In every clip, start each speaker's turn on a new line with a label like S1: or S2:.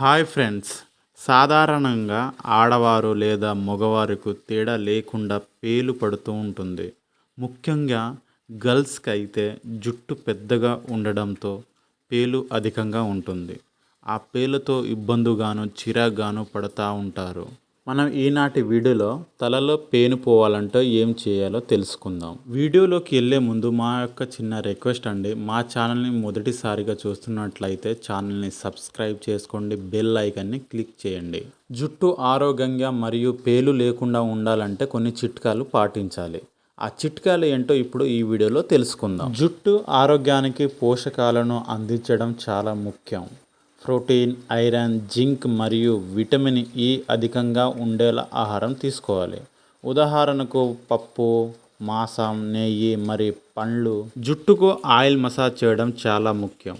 S1: Hi friends. సాధారణంగా ఆడవారు లేదా మగవారికి తేడా లేకుండా పేలు పడుతూ ఉంటుంది. ముఖ్యంగా గర్ల్స్కి అయితే జుట్టు పెద్దగా ఉండడంతో పేలు అధికంగా ఉంటుంది. ఆ పేలుతో ఇబ్బందిగాను చిరాగ్గాను పడుతూ ఉంటారు. మనం ఈనాటి వీడియోలో తలలో పేను పోవాలంటే ఏం చేయాలో తెలుసుకుందాం. వీడియోలోకి వెళ్ళే ముందు మా యొక్క చిన్న రిక్వెస్ట్ అండి. మా ఛానల్ని మొదటిసారిగా చూస్తున్నట్లయితే ఛానల్ని సబ్స్క్రైబ్ చేసుకోండి. బెల్ ఐకాన్ని క్లిక్ చేయండి. జుట్టు ఆరోగ్యంగా మరియు పేలు లేకుండా ఉండాలంటే కొన్ని చిట్కాలు పాటించాలి. ఆ చిట్కాలు ఏంటో ఇప్పుడు ఈ వీడియోలో తెలుసుకుందాం. జుట్టు ఆరోగ్యానికి పోషకాలను అందించడం చాలా ముఖ్యం. ప్రోటీన్ ఐరన్ జింక్ మరియు విటమిన్ ఇ అధికంగా ఉండేలా ఆహారం తీసుకోవాలి. ఉదాహరణకు పప్పు మాంసం నెయ్యి మరి పండ్లు. జుట్టుకు ఆయిల్ మసాజ్ చేయడం చాలా ముఖ్యం.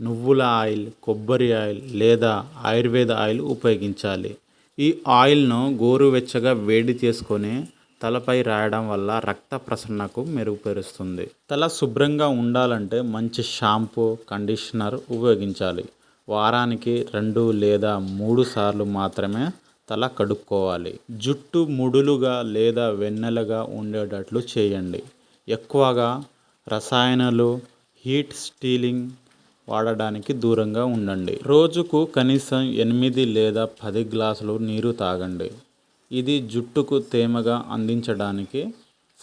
S1: నువ్వుల ఆయిల్ కొబ్బరి ఆయిల్ లేదా ఆయుర్వేద ఆయిల్ ఉపయోగించాలి. ఈ ఆయిల్ను గోరువెచ్చగా వేడి చేసుకొని తలపై రాయడం వల్ల రక్త ప్రసరణకు మెరుగుపరుస్తుంది. తల శుభ్రంగా ఉండాలంటే మంచి షాంపూ కండిషనర్ ఉపయోగించాలి. వారానికి రెండు లేదా మూడు సార్లు మాత్రమే తల కడుక్కోవాలి. జుట్టు ముడులుగా లేదా వెన్నెలగా ఉండేటట్లు చేయండి. ఎక్కువగా రసాయనాలు హీట్ స్టీలింగ్ వాడడానికి దూరంగా ఉండండి. రోజుకు కనీసం ఎనిమిది లేదా పది గ్లాసులు నీరు తాగండి. ఇది జుట్టుకు తేమగా అందించడానికి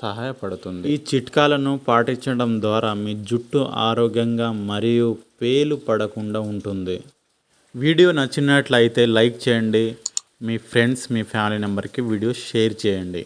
S1: సహాయపడుతుంది. ఈ చిట్కాలను పాటించడం ద్వారా మీ జుట్టు ఆరోగ్యంగా మరియు పేలు పడకుండా ఉంటుంది. వీడియో నచ్చినట్లయితే లైక్ చేయండి. మీ ఫ్రెండ్స్ మీ ఫ్యామిలీ నెంబర్కి వీడియో షేర్ చేయండి.